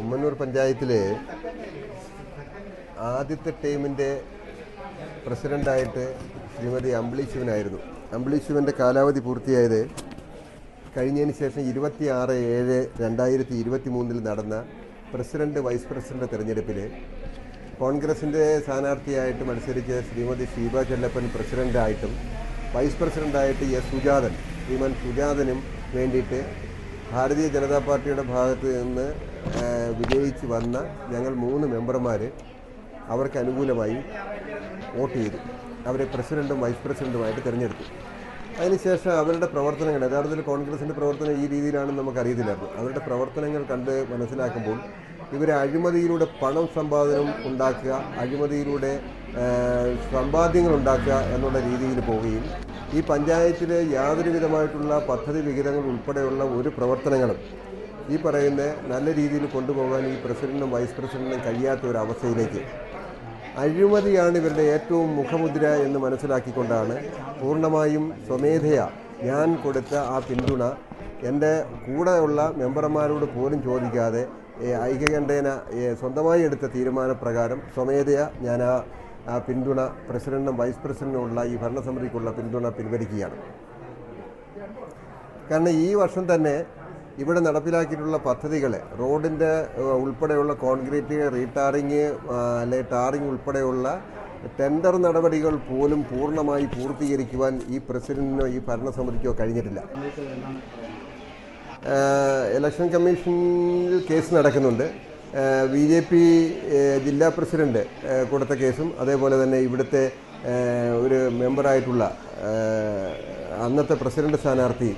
ഉമ്മന്നൂർ പഞ്ചായത്തിലെ ആദ്യത്തെ ടീമിന്റെ പ്രസിഡന്റായിട്ട് ശ്രീമതി അമ്പിളി ശിവനായിരുന്നു അമ്പിളി ശിവന്റെ കാലാവധി പൂർത്തിയായത് കഴിഞ്ഞതിന് ശേഷം ഇരുപത്തി ആറ് ഏഴ് രണ്ടായിരത്തി ഇരുപത്തി മൂന്നിൽ നടന്ന പ്രസിഡന്റ് വൈസ് പ്രസിഡന്റ് തെരഞ്ഞെടുപ്പിൽ കോൺഗ്രസിന്റെ സ്ഥാനാർത്ഥിയായിട്ട് മത്സരിച്ച ശ്രീമതി ഷീബ ചെല്ലപ്പൻ പ്രസിഡന്റായിട്ടും വൈസ് പ്രസിഡന്റായിട്ട് എസ് സുജാതൻ ശ്രീമാൻ സുജാതനും വേണ്ടിയിട്ട് ഭാരതീയ ജനതാ പാർട്ടിയുടെ ഭാഗത്ത് നിന്ന് വിജയിച്ച് വന്ന ഞങ്ങൾ മൂന്ന് മെമ്പർമാർ അവർക്ക് അനുകൂലമായി വോട്ട് ചെയ്തു. അവരെ പ്രസിഡന്റും വൈസ് പ്രസിഡന്റുമായിട്ട് തിരഞ്ഞെടുത്തു. അതിനുശേഷം അവരുടെ പ്രവർത്തനങ്ങൾ യഥാർത്ഥത്തിൽ കോൺഗ്രസിന്റെ പ്രവർത്തനം ഈ രീതിയിലാണെന്ന് നമുക്കറിയത്തില്ലായിരുന്നു അവരുടെ പ്രവർത്തനങ്ങൾ കണ്ട് മനസ്സിലാക്കുമ്പോൾ ഇവരെ അഴിമതിയിലൂടെ പണം സമ്പാദനം ഉണ്ടാക്കുക അഴിമതിയിലൂടെ സമ്പാദ്യങ്ങൾ ഉണ്ടാക്കുക എന്നുള്ള രീതിയിൽ പോവുകയും ഈ പഞ്ചായത്തിൽ യാതൊരു വിധമായിട്ടുള്ള പദ്ധതി വിഹിതങ്ങൾ ഉൾപ്പെടെയുള്ള ഒരു പ്രവർത്തനങ്ങളും ഈ പറയുന്ന നല്ല രീതിയിൽ കൊണ്ടുപോകാൻ ഈ പ്രസിഡന്റും വൈസ് പ്രസിഡന്റിനും കഴിയാത്ത ഒരു അവസ്ഥയിലേക്ക്. അഴിമതിയാണ് ഇവരുടെ ഏറ്റവും മുഖമുദ്ര എന്ന് മനസ്സിലാക്കിക്കൊണ്ടാണ് പൂർണമായും സ്വമേധയാ ഞാൻ കൊടുത്ത ആ പിന്തുണ എന്റെ കൂടെയുള്ള മെമ്പർമാരോട് പോലും ചോദിക്കാതെ ഐക്യകണ്ഠേന സ്വന്തമായി എടുത്ത തീരുമാനപ്രകാരം സ്വമേധയാ ഞാൻ ആ ആ പിന്തുണ പ്രസിഡന്റും വൈസ് പ്രസിഡന്റിനുമുള്ള ഈ ഭരണസമിതിക്കുള്ള പിന്തുണ പിൻവലിക്കുകയാണ്. കാരണം ഈ വർഷം തന്നെ ഇവിടെ നടപ്പിലാക്കിയിട്ടുള്ള പദ്ധതികളെ റോഡിന്റെ ഉൾപ്പെടെയുള്ള കോൺക്രീറ്റ് റീടാറിങ് അല്ലെ ടാറിങ് ഉൾപ്പെടെയുള്ള ടെൻഡർ നടപടികൾ പോലും പൂർണമായി പൂർത്തീകരിക്കുവാൻ ഈ പ്രസിഡന്റിനോ ഈ ഭരണസമിതിക്കോ കഴിഞ്ഞിട്ടില്ല. ഇലക്ഷൻ കമ്മീഷനിൽ കേസ് നടക്കുന്നുണ്ട്. ബി ജെ പി ജില്ലാ പ്രസിഡന്റ് കൊടുത്ത കേസും അതേപോലെ തന്നെ ഇവിടുത്തെ ഒരു മെമ്പറായിട്ടുള്ള അന്നത്തെ പ്രസിഡന്റ് സ്ഥാനാർത്ഥി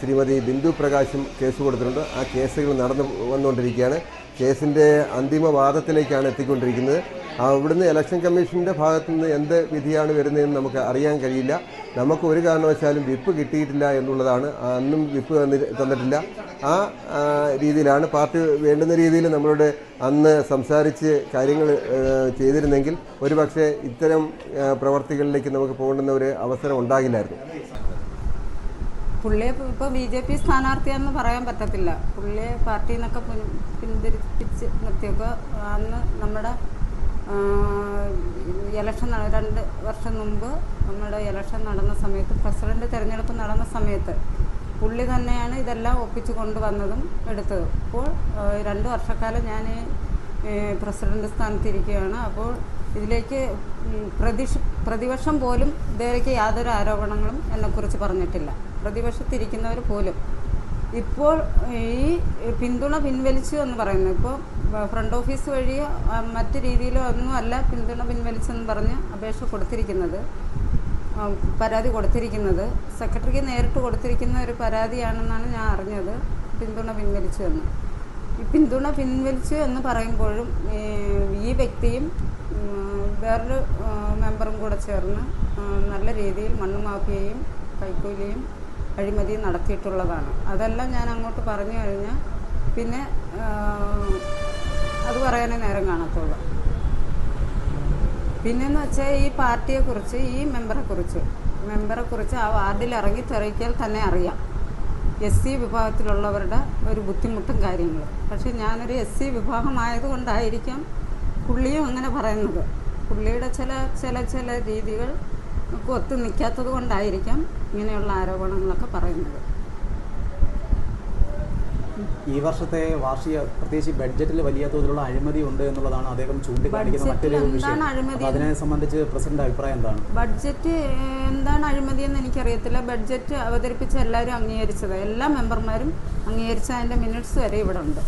ശ്രീമതി ബിന്ദു പ്രകാശും കേസ് കൊടുത്തിട്ടുണ്ട്. ആ കേസുകൾ നടന്നു വന്നുകൊണ്ടിരിക്കുകയാണ്. കേസിന്റെ അന്തിമ വാദത്തിലേക്കാണ് എത്തിക്കൊണ്ടിരിക്കുന്നത് അവിടുന്ന് ഇലക്ഷൻ കമ്മീഷന്റെ ഭാഗത്തു നിന്ന് എന്ത് വിധിയാണ് വരുന്നതെന്ന് നമുക്ക് അറിയാൻ കഴിയില്ല. നമുക്ക് ഒരു കാരണവശാലും വിപ്പ് കിട്ടിയിട്ടില്ല എന്നുള്ളതാണ്. അന്നും വിപ്പ് തന്നി തന്നിട്ടില്ല. ആ, രീതിയിലാണ് പാർട്ടി വേണ്ടുന്ന രീതിയിൽ നമ്മളോട് അന്ന് സംസാരിച്ച് കാര്യങ്ങൾ ചെയ്തിരുന്നെങ്കിൽ ഒരുപക്ഷെ ഇത്തരം പ്രവർത്തികളിലേക്ക് നമുക്ക് പോകേണ്ടുന്ന ഒരു അവസരം ഉണ്ടാകില്ലായിരുന്നു. പുള്ളിയെ ഇപ്പോൾ ബി ജെ പി സ്ഥാനാർത്ഥിയാണെന്ന് പറയാൻ പറ്റത്തില്ല. പുള്ളിയെ പാർട്ടിയിൽ നിന്നൊക്കെ പിന്തിരിപ്പിച്ച് നിർത്തിയൊക്കെ അന്ന് നമ്മുടെ ഇലക്ഷൻ രണ്ട് വർഷം മുമ്പ് നമ്മുടെ ഇലക്ഷൻ നടന്ന സമയത്ത് പ്രസിഡന്റ് തിരഞ്ഞെടുപ്പ് നടന്ന സമയത്ത് പുള്ളി തന്നെയാണ് ഇതെല്ലാം ഒപ്പിച്ചു കൊണ്ടുവന്നതും എടുത്തതും. അപ്പോൾ രണ്ട് വർഷക്കാലം ഞാൻ പ്രസിഡന്റ് സ്ഥാനത്തിരിക്കുകയാണ്. അപ്പോൾ ഇതിലേക്ക് പ്രതിഷ പ്രതിപക്ഷം പോലും ഇതുവരേക്ക് യാതൊരു ആരോപണങ്ങളും എന്നെക്കുറിച്ച് പറഞ്ഞിട്ടില്ല. പ്രതിപക്ഷത്തിരിക്കുന്നവർ പോലും. ഇപ്പോൾ ഈ പിന്തുണ പിൻവലിച്ചു എന്ന് പറയുന്നു ഇപ്പോൾ ഫ്രണ്ട് ഓഫീസ് വഴി മറ്റു രീതിയിലോ ഒന്നും അല്ല പിന്തുണ പിൻവലിച്ചെന്ന് പറഞ്ഞ് അപേക്ഷ കൊടുത്തിരിക്കുന്നത്. പരാതി കൊടുത്തിരിക്കുന്നത്. സെക്രട്ടറിക്ക് നേരിട്ട് കൊടുത്തിരിക്കുന്ന ഒരു പരാതിയാണെന്നാണ് ഞാൻ അറിഞ്ഞത്. പിന്തുണ പിൻവലിച്ചു എന്ന്. പിന്തുണ പിൻവലിച്ചു എന്ന് പറയുമ്പോഴും ഈ വ്യക്തിയും വേറൊരു മെമ്പറും കൂടെ ചേർന്ന് നല്ല രീതിയിൽ മണ്ണ് മാഫിയയും കൈക്കൂലിയും അഴിമതിയും നടത്തിയിട്ടുള്ളതാണ്. അതെല്ലാം ഞാൻ അങ്ങോട്ട് പറഞ്ഞു കഴിഞ്ഞാൽ പിന്നെ അത് പറയാനേ നേരം കാണത്തുള്ളൂ. പിന്നെന്ന് വെച്ചാൽ ഈ പാർട്ടിയെക്കുറിച്ച് ഈ മെമ്പറെക്കുറിച്ച് മെമ്പറെക്കുറിച്ച് ആ വാർഡിൽ ഇറങ്ങി തിരക്കിയാൽ തന്നെ അറിയാം. എസ് സി വിഭാഗത്തിലുള്ളവരുടെ ഒരു ബുദ്ധിമുട്ടും കാര്യങ്ങളും. പക്ഷേ ഞാനൊരു എസ് സി വിഭാഗമായതുകൊണ്ടായിരിക്കാം പുള്ളിയും അങ്ങനെ പറയുന്നത്. പുള്ളിയുടെ ചില ചില ചില രീതികൾ ഒത്തു നിൽക്കാത്തത് കൊണ്ടായിരിക്കാം ഇങ്ങനെയുള്ള ആരോപണങ്ങളൊക്കെ പറയുന്നത്. ഈ വർഷത്തെ വാർഷിക പ്രത്യേകിച്ച് ബഡ്ജറ്റിൽ വലിയ തോതിലുള്ള അഴിമതി ഉണ്ട് എന്നുള്ളതാണ് അദ്ദേഹം ചൂണ്ടിക്കാണിക്കുന്ന മറ്റൊരു വിഷയം. അതിനെ സംബന്ധിച്ച് പ്രസിഡന്റ് അഭിപ്രായം എന്താണ്? ബഡ്ജറ്റ് എന്താണ് അഴിമതി എന്ന് എനിക്കറിയത്തില്ല. ബഡ്ജറ്റ് അവതരിപ്പിച്ച എല്ലാവരും അംഗീകരിച്ചത്. എല്ലാ മെമ്പർമാരും അംഗീകരിച്ച അതിന്റെ മിനിറ്റ്സ് വരെ ഇവിടെ ഉണ്ട്.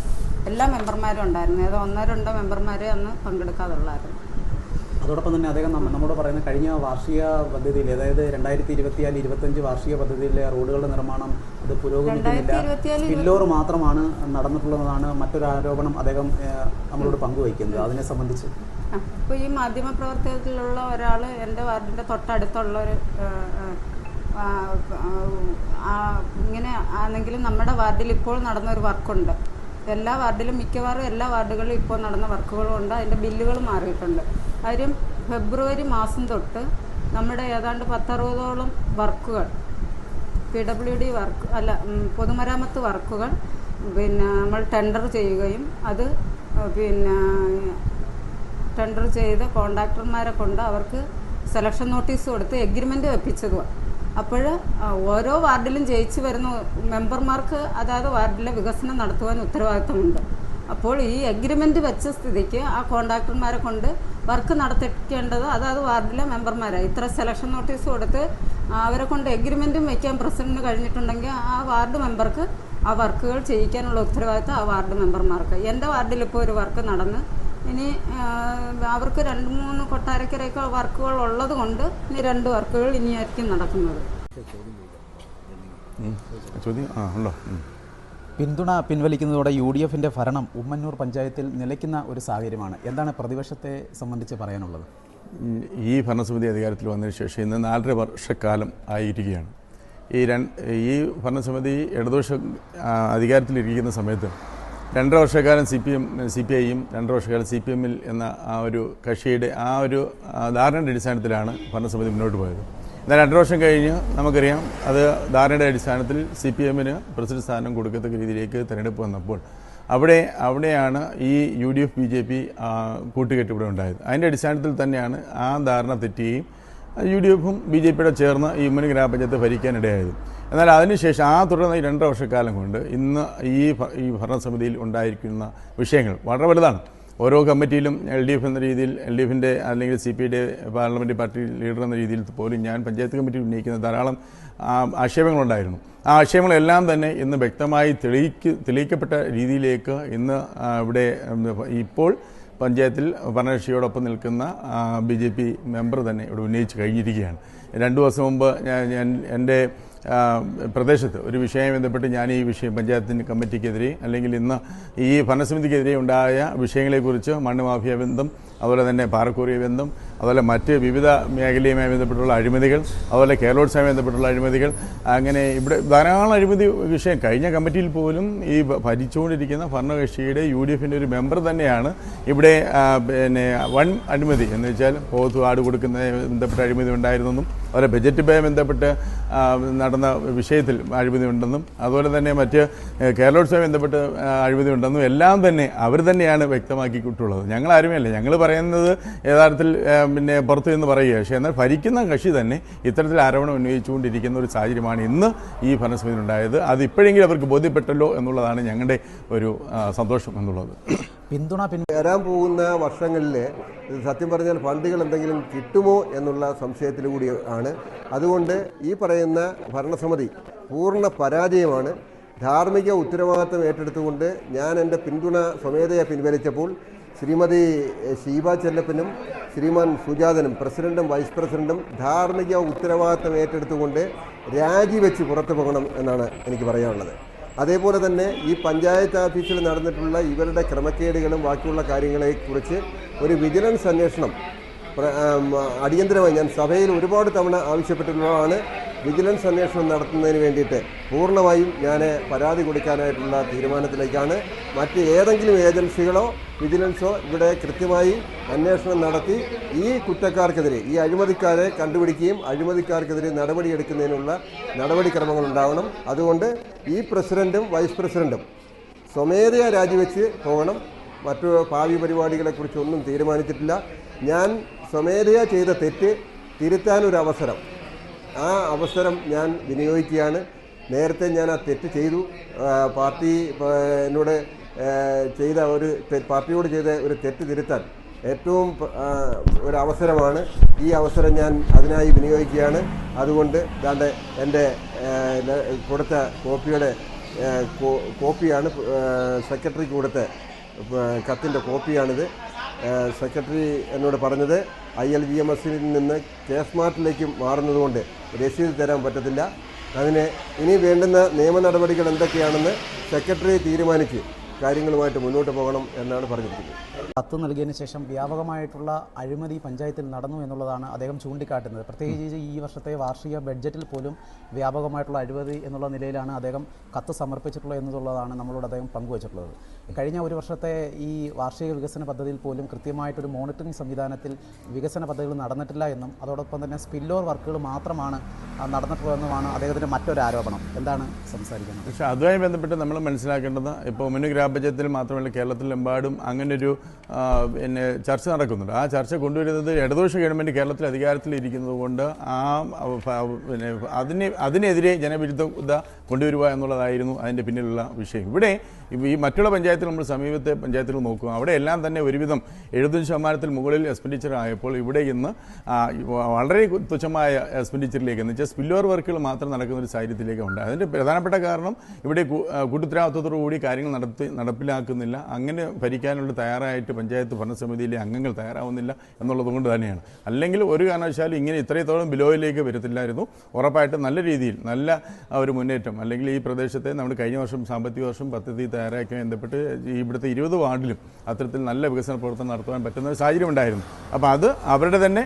എല്ലാ മെമ്പർമാരും ഉണ്ടായിരുന്നു. ഏതോ ഒന്നോ രണ്ടോ മെമ്പർമാരെ അന്ന് പങ്കെടുക്കാതുള്ളായിരുന്നു. അതോടൊപ്പം തന്നെ അദ്ദേഹം നമ്മ- നമ്മോട് പറയുന്ന കഴിഞ്ഞ വാർഷിക പദ്ധതിയിൽ അതായത് രണ്ടായിരത്തി ഇരുപത്തിനാല് ഇരുപത്തഞ്ച് വാർഷിക പദ്ധതിയിലെ റോഡുകളുടെ നിർമ്മാണം അത് പുരോഗമിക്കുന്നില്ല. സ്പില്ലോർ മാത്രമാണ് നടന്നിട്ടുള്ളതാണ് മറ്റൊരു ആരോപണം അദ്ദേഹം നമ്മളോട് പങ്കുവയ്ക്കുന്നത്. അതിനെ സംബന്ധിച്ച്. ഇപ്പോൾ ഈ മാധ്യമപ്രവർത്തകത്തിലുള്ള ഒരാൾ എന്റെ വാർഡിന്റെ തൊട്ടടുത്തുള്ള ഒരു ഇങ്ങനെ ആണെങ്കിലും നമ്മുടെ വാർഡിൽ ഇപ്പോൾ നടന്ന ഒരു വർക്കുണ്ട്. എല്ലാ വാർഡിലും മിക്കവാറും എല്ലാ വാർഡുകളിലും ഇപ്പോൾ നടന്ന വർക്കുകളും ഉണ്ട്. അതിന്റെ ബില്ലുകൾ മാറിയിട്ടുണ്ട്. കാര്യം ഫെബ്രുവരി മാസം തൊട്ട് നമ്മുടെ ഏതാണ്ട് പത്തറുപതോളം വർക്കുകൾ പി ഡബ്ല്യു ഡി വർക്ക് അല്ല പൊതുമരാമത്ത് വർക്കുകൾ പിന്നെ നമ്മൾ ടെൻഡർ ചെയ്യുകയും അത് പിന്നെ ടെൻഡർ ചെയ്ത് കോൺട്രാക്ടർമാരെ കൊണ്ട് അവർക്ക് സെലക്ഷൻ നോട്ടീസ് കൊടുത്ത് എഗ്രിമെന്റ് വെപ്പിച്ചതുമാണ് അപ്പോൾ ഓരോ വാർഡിലും ജയിച്ചു വരുന്ന മെമ്പർമാർക്ക് അതായത് വാർഡിലെ വികസനം നടത്തുവാൻ ഉത്തരവാദിത്തമുണ്ട്. അപ്പോൾ ഈ എഗ്രിമെന്റ് വെച്ച സ്ഥിതിക്ക് ആ കോൺട്രാക്ടർമാരെ കൊണ്ട് വർക്ക് നടത്തിക്കേണ്ടത് അതായത് വാർഡിലെ മെമ്പർമാരാണ് ഇത്ര സെലക്ഷൻ നോട്ടീസ് കൊടുത്ത് അവരെ കൊണ്ട് എഗ്രിമെന്റും വയ്ക്കാൻ പ്രസിഡന്റിന് കഴിഞ്ഞിട്ടുണ്ടെങ്കിൽ ആ വാർഡ് മെമ്പർക്ക് ആ വർക്കുകൾ ചെയ്യിക്കാനുള്ള ഉത്തരവാദിത്തം ആ വാർഡ് മെമ്പർമാർക്ക്. എന്റെ വാർഡിൽ ഇപ്പോൾ ഒരു വർക്ക് നടന്ന് ഇനി അവർക്ക് രണ്ട് മൂന്ന് കൊട്ടാരക്കരയൊക്കെ വർക്കുകൾ ഉള്ളത് കൊണ്ട് ഇനി രണ്ട് വർക്കുകൾ ഇനിയായിരിക്കും നടക്കുന്നത്. ഉം. ചോദ്യം? ആ ഉണ്ടോ? പിന്തുണ പിൻവലിക്കുന്നതോടെ യു ഡി എഫിന്റെ ഭരണം ഉമ്മന്നൂർ പഞ്ചായത്തിൽ നിലയ്ക്കുന്ന ഒരു സാഹചര്യമാണ്. എന്താണ് പ്രതിപക്ഷത്തെ സംബന്ധിച്ച് പറയാനുള്ളത്? ഈ ഭരണസമിതി അധികാരത്തിൽ വന്നതിന് ശേഷം ഇന്ന് നാലര വർഷക്കാലം ആയിരിക്കുകയാണ്. ഈ രണ്ട് ഈ ഭരണസമിതി ഇടതുപക്ഷ അധികാരത്തിലിരിക്കുന്ന സമയത്ത് രണ്ടര വർഷക്കാലം C P M C P ഐയും രണ്ടര വർഷക്കാലം സി പി എമ്മിൽ എന്ന ആ ഒരു കക്ഷിയുടെ ആ ഒരു ധാരണയുടെ അടിസ്ഥാനത്തിലാണ് ഭരണസമിതി മുന്നോട്ട് പോയത്. എന്നാൽ രണ്ടര വർഷം കഴിഞ്ഞ് നമുക്കറിയാം അത് ധാരണയുടെ അടിസ്ഥാനത്തിൽ സി പി എമ്മിന് പ്രസിഡന്റ് സ്ഥാനം കൊടുക്കത്തക്ക രീതിയിലേക്ക് തിരഞ്ഞെടുപ്പ് വന്നപ്പോൾ അവിടെ അവിടെയാണ് ഈ U D F B J P കൂട്ടുകെട്ട് ഇവിടെ ഉണ്ടായത്. അതിന്റെ അടിസ്ഥാനത്തിൽ തന്നെയാണ് ആ ധാരണ തെറ്റുകയും യു ഡി എഫും ബി ജെ പിയുടെ ചേർന്ന് ഈ ഉമ്മൻ ഗ്രാമപഞ്ചായത്ത് ഭരിക്കാനിടയായത് എന്നാൽ അതിനുശേഷം ആ തുടർന്ന് ഈ രണ്ടര വർഷക്കാലം കൊണ്ട് ഇന്ന് ഈ ഈ ഭരണസമിതിയിൽ ഉണ്ടായിരിക്കുന്ന വിഷയങ്ങൾ വളരെ വലുതാണ്. ഓരോ കമ്മിറ്റിയിലും എൽ ഡി എഫ് എന്ന രീതിയിൽ എൽ ഡി എഫിന്റെ അല്ലെങ്കിൽ സി പി ഐയുടെ പാർലമെന്റ് പാർട്ടി ലീഡർ എന്ന രീതിയിൽ പോലും ഞാൻ പഞ്ചായത്ത് കമ്മിറ്റിയിൽ ഉന്നയിക്കുന്ന ധാരാളം ആക്ഷേപങ്ങളുണ്ടായിരുന്നു. ആ ആക്ഷേപങ്ങളെല്ലാം തന്നെ ഇന്ന് വ്യക്തമായി തെളിയിക്ക് തെളിയിക്കപ്പെട്ട രീതിയിലേക്ക് ഇന്ന് ഇവിടെ ഇപ്പോൾ പഞ്ചായത്തിൽ ഭരണകക്ഷിയോടൊപ്പം നിൽക്കുന്ന ബി ജെ പി മെമ്പർ തന്നെ ഇവിടെ ഉന്നയിച്ച് കഴിഞ്ഞിരിക്കുകയാണ്. രണ്ടു ദിവസം മുമ്പ് ഞാൻ എന്റെ പ്രദേശത്ത് ഒരു വിഷയം ബന്ധപ്പെട്ട് ഞാൻ ഈ വിഷയം പഞ്ചായത്തിന് കമ്മിറ്റിക്കെതിരെ അല്ലെങ്കിൽ ഇന്ന് ഈ ഭരണസമിതിക്കെതിരെ ഉണ്ടായ വിഷയങ്ങളെക്കുറിച്ച് മണ്ണ് മാഫിയ ബന്ധം അതുപോലെ തന്നെ പാറക്കൂറിയ ബന്ധം അതുപോലെ മറ്റ് വിവിധ മേഖലയുമായി ബന്ധപ്പെട്ടുള്ള അഴിമതികൾ അതുപോലെ കേരളോത്സവമായി ബന്ധപ്പെട്ടുള്ള അഴിമതികൾ അങ്ങനെ ഇവിടെ ധാരാളം അഴിമതി വിഷയം കഴിഞ്ഞ കമ്മിറ്റിയിൽ പോലും ഈ ഭരിച്ചുകൊണ്ടിരിക്കുന്ന ഭരണകക്ഷിയുടെ യു ഡി എഫിന്റെ ഒരു മെമ്പർ തന്നെയാണ് ഇവിടെ പിന്നെ വൺ അഴിമതി എന്ന് വെച്ചാൽ പോത്ത് ആട് കൊടുക്കുന്ന ബന്ധപ്പെട്ട അഴിമതി ഉണ്ടായിരുന്നെന്നും അതുപോലെ ബജറ്റുമായി ബന്ധപ്പെട്ട് നടന്ന വിഷയത്തിൽ അഴിമതി ഉണ്ടെന്നും അതുപോലെ തന്നെ മറ്റ് കേരളോത്സവം ബന്ധപ്പെട്ട് ആ, അഴിമതി ഉണ്ടെന്നും എല്ലാം തന്നെ അവർ തന്നെയാണ് വ്യക്തമാക്കി വ്യക്തമാക്കിയിട്ടുള്ളത്. ഞങ്ങൾ ആരുമല്ല ഞങ്ങൾ പറയുന്നത് യഥാർത്ഥത്തിൽ പിന്നെ പുറത്തു നിന്ന് പറയുക പക്ഷേ എന്നാൽ ഭരിക്കുന്ന കക്ഷി തന്നെ ഇത്തരത്തിൽ ആരോപണം ഉന്നയിച്ചുകൊണ്ടിരിക്കുന്ന ഒരു സാഹചര്യമാണ് ഇന്ന് ഈ ഭരണസമിതി ഉണ്ടായത് അത് ഇപ്പോഴെങ്കിലും അവർക്ക് ബോധ്യപ്പെട്ടല്ലോ എന്നുള്ളതാണ് ഞങ്ങളുടെ ഒരു സന്തോഷം എന്നുള്ളത്. പിന്തുണ പിൻ വരാൻ പോകുന്ന വർഷങ്ങളിൽ സത്യം പറഞ്ഞാൽ ഫണ്ടുകൾ എന്തെങ്കിലും കിട്ടുമോ എന്നുള്ള സംശയത്തിൽ കൂടി ആണ്. അതുകൊണ്ട് ഈ പറയുന്ന ഭരണസമിതി പൂർണ പരാജയമാണ്. ധാർമ്മിക ഉത്തരവാദിത്തം ഏറ്റെടുത്തുകൊണ്ട് ഞാൻ എന്റെ പിന്തുണ സ്വമേധയാ പിൻവലിച്ചപ്പോൾ ശ്രീമതി ഷീബ ചെല്ലപ്പനും ശ്രീമാൻ സുജാതനും പ്രസിഡന്റും വൈസ് പ്രസിഡന്റും ധാർമ്മിക ഉത്തരവാദിത്തം ഏറ്റെടുത്തുകൊണ്ട് രാജിവെച്ച് പുറത്തു പോകണം എന്നാണ് എനിക്ക് പറയാനുള്ളത്. അതേപോലെ തന്നെ ഈ പഞ്ചായത്ത് ഓഫീസിൽ നടന്നിട്ടുള്ള ഇവരുടെ ക്രമക്കേടുകളും ബാക്കിയുള്ള കാര്യങ്ങളെക്കുറിച്ച് ഒരു വിജിലൻസ് അന്വേഷണം അടിയന്തരമായി ഞാൻ സഭയിൽ ഒരുപാട് തവണ ആവശ്യപ്പെട്ടിട്ടുള്ളതാണ്. വിജിലൻസ് അന്വേഷണം നടത്തുന്നതിന് വേണ്ടിയിട്ട് പൂർണമായും ഞാൻ പരാതി കൊടുക്കാനായിട്ടുള്ള തീരുമാനത്തിലേക്കാണ്. മറ്റ് ഏതെങ്കിലും ഏജൻസികളോ വിജിലൻസോ ഇവിടെ കൃത്യമായി അന്വേഷണം നടത്തി ഈ കുറ്റക്കാർക്കെതിരെ ഈ അഴിമതിക്കാരെ കണ്ടുപിടിക്കുകയും അഴിമതിക്കാർക്കെതിരെ നടപടിയെടുക്കുന്നതിനുള്ള നടപടിക്രമങ്ങൾ ഉണ്ടാവണം അതുകൊണ്ട് ഈ പ്രസിഡന്റും വൈസ് പ്രസിഡന്റും സ്വമേധയാ രാജിവെച്ച് പോകണം. മറ്റു ഭാവി പരിപാടികളെക്കുറിച്ചൊന്നും തീരുമാനിച്ചിട്ടില്ല. ഞാൻ സ്വമേധയാ ചെയ്ത തെറ്റ് തിരുത്താനൊരു അവസരം ആ അവസരം ഞാൻ വിനിയോഗിക്കുകയാണ്. നേരത്തെ ഞാൻ ആ തെറ്റ് ചെയ്തു. പാർട്ടി എന്നോട് ചെയ്ത ഒരു പാർട്ടിയോട് ചെയ്ത ഒരു തെറ്റ് തിരുത്താൻ ഏറ്റവും ഒരു അവസരമാണ്. ഈ അവസരം ഞാൻ അതിനായി വിനിയോഗിക്കുകയാണ്. അതുകൊണ്ട് ദാണ്ട് എന്റെ കൊടുത്ത കോപ്പിയുടെ കോപ്പിയാണ് സെക്രട്ടറിക്ക് കൊടുത്ത കത്തിന്റെ കോപ്പിയാണിത്. സെക്രട്ടറി എന്നോട് പറഞ്ഞത് ഐ എൽ വി എം എസിൽ നിന്ന് കെ സ്മാർട്ടിലേക്ക് മാറുന്നതുകൊണ്ട് രസീത് തരാൻ പറ്റത്തില്ല. അതിന് ഇനി വേണ്ടുന്ന നിയമ നടപടികൾ എന്തൊക്കെയാണെന്ന് സെക്രട്ടറി തീരുമാനിച്ച് കാര്യങ്ങളുമായിട്ട് മുന്നോട്ട് പോകണം എന്നാണ് പറഞ്ഞിരിക്കുന്നത്. കത്ത് നൽകിയതിന് ശേഷം വ്യാപകമായിട്ടുള്ള അഴിമതി പഞ്ചായത്തിൽ നടന്നു എന്നുള്ളതാണ് അദ്ദേഹം ചൂണ്ടിക്കാട്ടുന്നത്. പ്രത്യേകിച്ച് ഈ വർഷത്തെ വാർഷിക ബഡ്ജറ്റിൽ പോലും വ്യാപകമായിട്ടുള്ള അഴിമതി എന്നുള്ള നിലയിലാണ് അദ്ദേഹം കത്ത് സമർപ്പിച്ചിട്ടുള്ളത് എന്നുള്ളതാണ് നമ്മളോട് അദ്ദേഹം പങ്കുവച്ചിട്ടുള്ളത്. കഴിഞ്ഞ ഒരു വർഷത്തെ ഈ വാർഷിക വികസന പദ്ധതിയിൽ പോലും കൃത്യമായിട്ടൊരു മോണിറ്ററിംഗ് സംവിധാനത്തിൽ വികസന പദ്ധതികൾ നടന്നിട്ടില്ല എന്നും അതോടൊപ്പം തന്നെ സ്പില്ലോർ വർക്കുകൾ മാത്രമാണ് നടന്നിട്ടുള്ളതെന്നുമാണ് അദ്ദേഹത്തിന്റെ മറ്റൊരു ആരോപണം. എന്താണ് സംസാരിക്കുന്നത്? പക്ഷേ അതുമായി ബന്ധപ്പെട്ട് നമ്മൾ മനസ്സിലാക്കേണ്ടത് ഇപ്പോൾ മുന്നു ഗ്രാമപഞ്ചായത്തിൽ മാത്രമല്ല കേരളത്തിലെമ്പാടും അങ്ങനൊരു പിന്നെ ചർച്ച നടക്കുന്നുണ്ട്. ആ ചർച്ച കൊണ്ടുവരുന്നത് ഇടതുപക്ഷ ഗവൺമെന്റ് കേരളത്തിൽ അധികാരത്തിലിരിക്കുന്നത് കൊണ്ട് ആ പിന്നെ അതിന് അതിനെതിരെ ജനവിരുദ്ധത കൊണ്ടുവരിക എന്നുള്ളതായിരുന്നു അതിന്റെ പിന്നിലുള്ള വിഷയം. ഇവിടെ ഇവ- ഈ മറ്റുള്ള പഞ്ചായത്തിൽ നമ്മൾ സമീപത്തെ പഞ്ചായത്തിൽ നോക്കുക. അവിടെ എല്ലാം തന്നെ ഒരുവിധം എഴുപത്തഞ്ച് ശതമാനത്തിൽ മുകളിൽ എക്സ്പെൻഡിച്ചർ ആയപ്പോൾ ഇവിടെ ഇന്ന് വളരെ തുച്ഛമായ എക്സ്പെൻഡിച്ചറിലേക്ക് എന്ന് വെച്ചാൽ സ്പില്ലോർ വർക്കുകൾ മാത്രം നടക്കുന്ന ഒരു സാഹചര്യത്തിലേക്ക് ഉണ്ട് അതിന്റെ പ്രധാനപ്പെട്ട കാരണം ഇവിടെ കൂട്ടുത്തരവാദിത്വത്തോടു കൂടി കാര്യങ്ങൾ നടത്തി നടപ്പിലാക്കുന്നില്ല. അങ്ങനെ ഭരിക്കാനുള്ള തയ്യാറായിട്ട് പഞ്ചായത്ത് ഭരണസമിതിയിലെ അംഗങ്ങൾ തയ്യാറാവുന്നില്ല എന്നുള്ളത് കൊണ്ട് തന്നെയാണ്. അല്ലെങ്കിൽ ഒരു കാരണവശാലും ഇങ്ങനെ ഇത്രത്തോളം ബിലോയിലേക്ക് വരത്തില്ലായിരുന്നു. ഉറപ്പായിട്ടും നല്ല രീതിയിൽ നല്ല ഒരു മുന്നേറ്റം. അല്ലെങ്കിൽ ഈ പ്രദേശത്തെ നമ്മൾ കഴിഞ്ഞ വർഷം സാമ്പത്തിക വർഷം പദ്ധതി തയ്യാറാക്കി ബന്ധപ്പെട്ട് ഈ ഇവിടുത്തെ ഇരുപത് വാർഡിലും അത്തരത്തിൽ നല്ല വികസന പ്രവർത്തനം നടത്തുവാൻ പറ്റുന്ന ഒരു സാഹചര്യം ഉണ്ടായിരുന്നു. അപ്പോൾ അത് അവരുടെ തന്നെ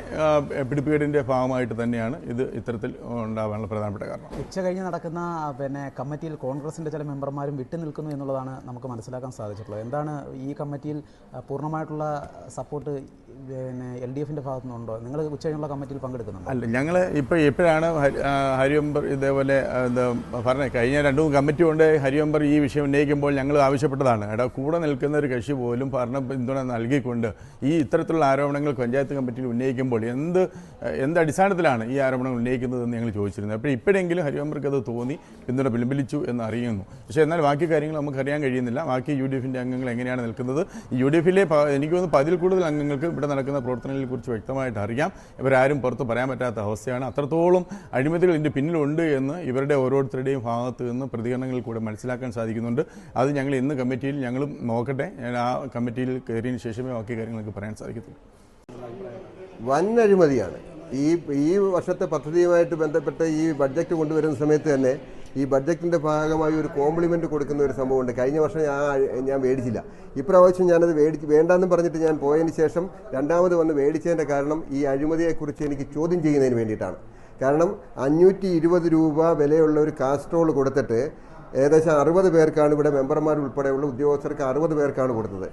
പിടിപ്പീടിന്റെ ഭാഗമായിട്ട് തന്നെയാണ് ഇത് ഇത്തരത്തിൽ ഉണ്ടാവാനുള്ള പ്രധാനപ്പെട്ട കാരണം. ഉച്ച കഴിഞ്ഞ് നടക്കുന്ന പിന്നെ കമ്മിറ്റിയിൽ കോൺഗ്രസിന്റെ ചില മെമ്പർമാരും വിട്ടുനിൽക്കുന്നു എന്നുള്ളതാണ് നമുക്ക് മനസ്സിലാക്കാൻ സാധിച്ചിട്ടുള്ളത്. എന്താണ് ഈ കമ്മിറ്റിയിൽ പൂർണമായിട്ടുള്ള സപ്പോർട്ട് പിന്നെ എൽ ഡി ഭാഗത്തു നിന്നുണ്ടോ നിങ്ങൾ ഉച്ചയുള്ള കമ്മിറ്റിയിൽ പങ്കെടുക്കുന്നുണ്ടോ? അല്ല ഞങ്ങൾ ഇപ്പോൾ എപ്പോഴാണ് ഹരിവമ്പർ ഇതേപോലെ പറഞ്ഞത് കഴിഞ്ഞ രണ്ടു മൂന്ന് കമ്മിറ്റി കൊണ്ട് ഹരിയമ്പർ ഈ വിഷയം ഉന്നയിക്കുമ്പോൾ ഞങ്ങൾ ആവശ്യപ്പെട്ടതാണ്. എടാ കൂടെ നിൽക്കുന്ന ഒരു കക്ഷി പോലും ഭരണ പിന്തുണ നൽകിക്കൊണ്ട് ഈ ഇത്തരത്തിലുള്ള ആരോപണങ്ങൾ പഞ്ചായത്ത് കമ്മിറ്റിയിൽ ഉന്നയിക്കുമ്പോൾ എന്ത് എന്ത് അടിസ്ഥാനത്തിലാണ് ഈ ആരോപണങ്ങൾ ഉന്നയിക്കുന്നതെന്ന് ഞങ്ങൾ ചോദിച്ചിരുന്നത്. അപ്പോൾ ഇപ്പോഴെങ്കിലും ഹരിയമ്പർക്ക് അത് തോന്നി പിന്തുണ പിൻവലിച്ചു എന്ന് അറിയുന്നു. പക്ഷേ എന്നാൽ ബാക്കി കാര്യങ്ങൾ നമുക്ക് അറിയാൻ കഴിയുന്നില്ല. ബാക്കി യു ഡി എഫിന്റെ അംഗങ്ങൾ എങ്ങനെയാണ് നിൽക്കുന്നത്? യു ഡി എഫിലെ എനിക്ക് തോന്നുന്നു പതിൽ കൂടുതൽ അംഗങ്ങൾക്ക് ഇവിടെ നടക്കുന്ന പ്രവർത്തനങ്ങളെ കുറിച്ച് വ്യക്തമായിട്ട് അറിയാം. ഇവരാരും പുറത്ത് പറയാൻ പറ്റാത്ത അവസ്ഥയാണ്. അത്രത്തോളം അഴിമതികൾ ഇതിന്റെ പിന്നിലുണ്ട് എന്ന് ഇവരുടെ ഓരോരുത്തരുടെയും ഭാഗത്ത് നിന്ന് പ്രതികരണങ്ങളിൽ കൂടെ മനസ്സിലാക്കാൻ സാധിക്കുന്നുണ്ട്. അത് ഞങ്ങൾ ഇന്ന് കമ്മിറ്റിയിൽ ഞങ്ങളും നോക്കട്ടെ. ഞാൻ ആ കമ്മിറ്റിയിൽ കയറിയതിന് ശേഷമേ ബാക്കി കാര്യങ്ങളൊക്കെ പറയാൻ സാധിക്കത്തുള്ളൂ. വൻ അഴിമതിയാണ്. ഈ ഈ വർഷത്തെ പദ്ധതിയുമായിട്ട് ബന്ധപ്പെട്ട് ഈ ബഡ്ജറ്റ് കൊണ്ടുവരുന്ന സമയത്ത് തന്നെ ഈ ബഡ്ജറ്റിന്റെ ഭാഗമായി ഒരു കോംപ്ലിമെന്റ് കൊടുക്കുന്ന ഒരു സംഭവമുണ്ട്. കഴിഞ്ഞ വർഷം ഞാൻ ഞാൻ മേടിച്ചില്ല. ഇപ്രാവശ്യം ഞാനത് മേടിച്ച് വേണ്ടാന്ന് പറഞ്ഞിട്ട് ഞാൻ പോയതിന് ശേഷം രണ്ടാമത് വന്ന് മേടിച്ചതിന്റെ കാരണം ഈ അഴിമതിയെക്കുറിച്ച് എനിക്ക് ചോദ്യം ചെയ്യുന്നതിന് വേണ്ടിയിട്ടാണ്. കാരണം അഞ്ഞൂറ്റി ഇരുപത് രൂപ വിലയുള്ള ഒരു കാസ്ട്രോൾ കൊടുത്തിട്ട് ഏകദേശം അറുപത് പേർക്കാണ് ഇവിടെ മെമ്പർമാർ ഉൾപ്പെടെയുള്ള ഉദ്യോഗസ്ഥർക്ക് അറുപത് പേർക്കാണ് കൊടുത്തത്.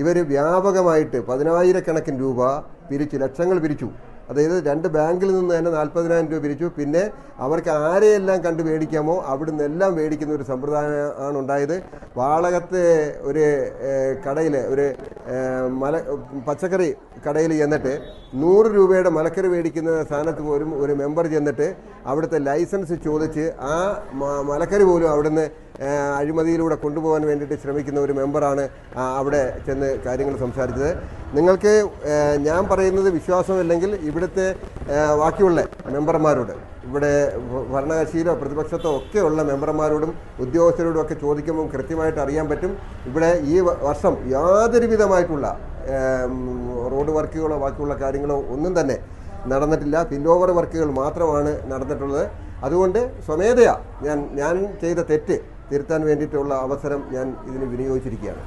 ഇവർ വ്യാപകമായിട്ട് പതിനായിരക്കണക്കിന് രൂപ പിരിച്ചു ലക്ഷങ്ങൾ പിരിച്ചു. അതായത് രണ്ട് ബാങ്കിൽ നിന്ന് തന്നെ നാൽപ്പതിനായിരം രൂപ പിരിച്ചു. പിന്നെ അവർക്ക് ആരെയെല്ലാം കണ്ട് മേടിക്കാമോ അവിടുന്ന് എല്ലാം മേടിക്കുന്ന ഒരു സമ്പ്രദായമാണ് ഉണ്ടായത്. വാളകത്തെ ഒരു കടയിൽ ഒരു മല പച്ചക്കറി കടയിൽ ചെന്നിട്ട് നൂറ് രൂപയുടെ മലക്കറി മേടിക്കുന്ന സ്ഥാനത്ത് പോലും ഒരു മെമ്പർ ചെന്നിട്ട് അവിടുത്തെ ലൈസൻസ് ചോദിച്ച് ആ മലക്കറി പോലും അവിടുന്ന് അഴിമതിയിലൂടെ കൊണ്ടുപോകാൻ വേണ്ടിയിട്ട് ശ്രമിക്കുന്ന ഒരു മെമ്പറാണ് അവിടെ ചെന്ന് കാര്യങ്ങൾ സംസാരിച്ചത്. നിങ്ങൾക്ക് ഞാൻ പറയുന്നത് വിശ്വാസമില്ലെങ്കിൽ ഇവിടുത്തെ ബാക്കിയുള്ള മെമ്പർമാരോട് ഇവിടെ ഭരണകക്ഷിയിലോ പ്രതിപക്ഷത്തോ ഒക്കെയുള്ള മെമ്പർമാരോടും ഉദ്യോഗസ്ഥരോടും ഒക്കെ ചോദിക്കുമ്പോൾ കൃത്യമായിട്ട് അറിയാൻ പറ്റും. ഇവിടെ ഈ വർഷം യാതൊരു വിധമായിട്ടുള്ള റോഡ് വർക്കുകളോ ബാക്കിയുള്ള കാര്യങ്ങളോ ഒന്നും തന്നെ നടന്നിട്ടില്ല. പിന്നോവർ വർക്കുകൾ മാത്രമാണ് നടന്നിട്ടുള്ളത്. അതുകൊണ്ട് സ്വമേധയാ ഞാൻ ഞാൻ ചെയ്ത തെറ്റ് തിരുത്താൻ വേണ്ടിയിട്ടുള്ള അവസരം ഞാൻ ഇതിന് വിനിയോഗിച്ചിരിക്കുകയാണ്.